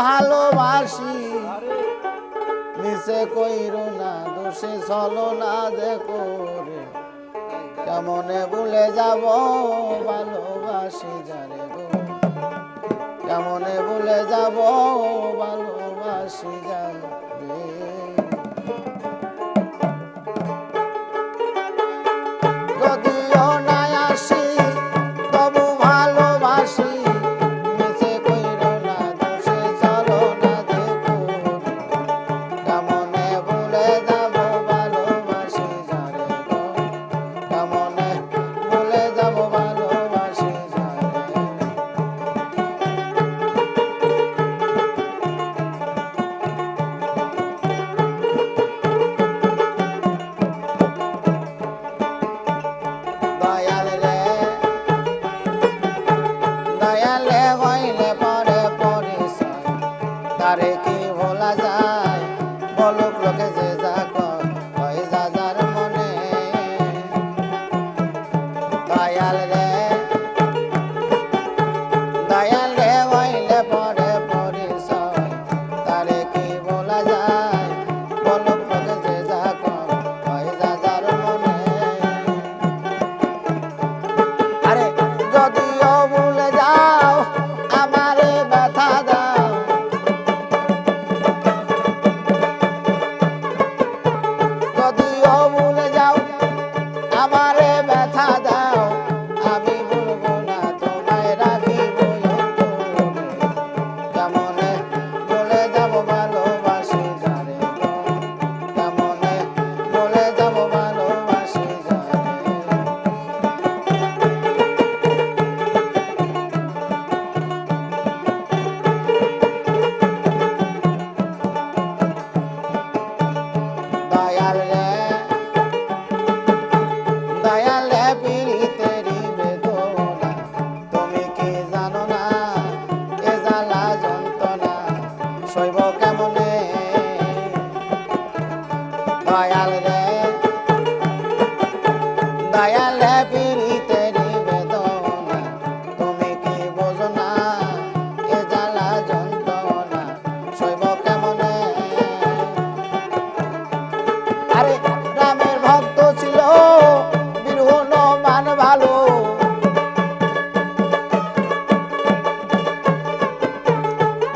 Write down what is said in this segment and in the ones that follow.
ভালোবাসি। নিচে কইরো না, দোষে চলো না দেখো রে। কেমনে ভুলে যাব ভালোবাসি জানে গো। কেমনে ভুলে যাব ভালোবাসি জানে তারে কি ভোলা যায়? বলুক লোকে যে যা কয় যা যার মনে। দয়াল রে সইব কেমনে? দয়াল রে, দয়াল পিড়িতে বেদনা তুমি কি বোঝো না এ জ্বালা যন্ত্রণা? সইব কেমনে? আরে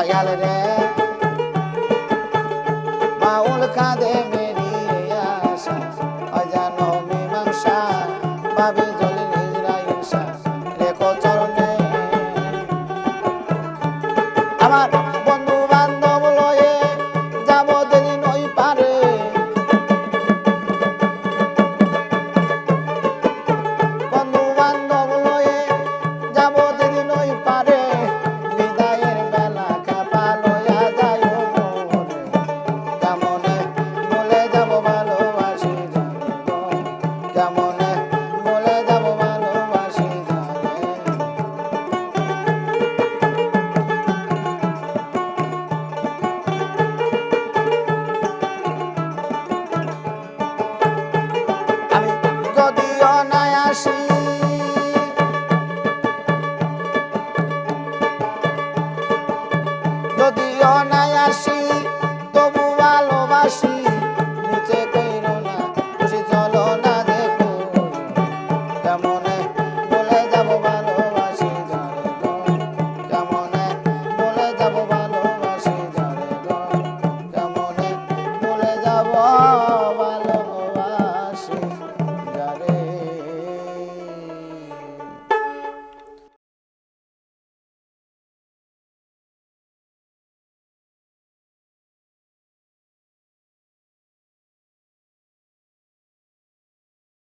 I got it. যদিও নাই আসি, তবু ভালোবাসি। নিচে কইর না, খুশি চলো না দেখো। কেমনে বলে যাব ভালোবাসি জানে গো? কেমনে বলে যাব ভালোবাসি জানে গো? কেমনে বলে যাব?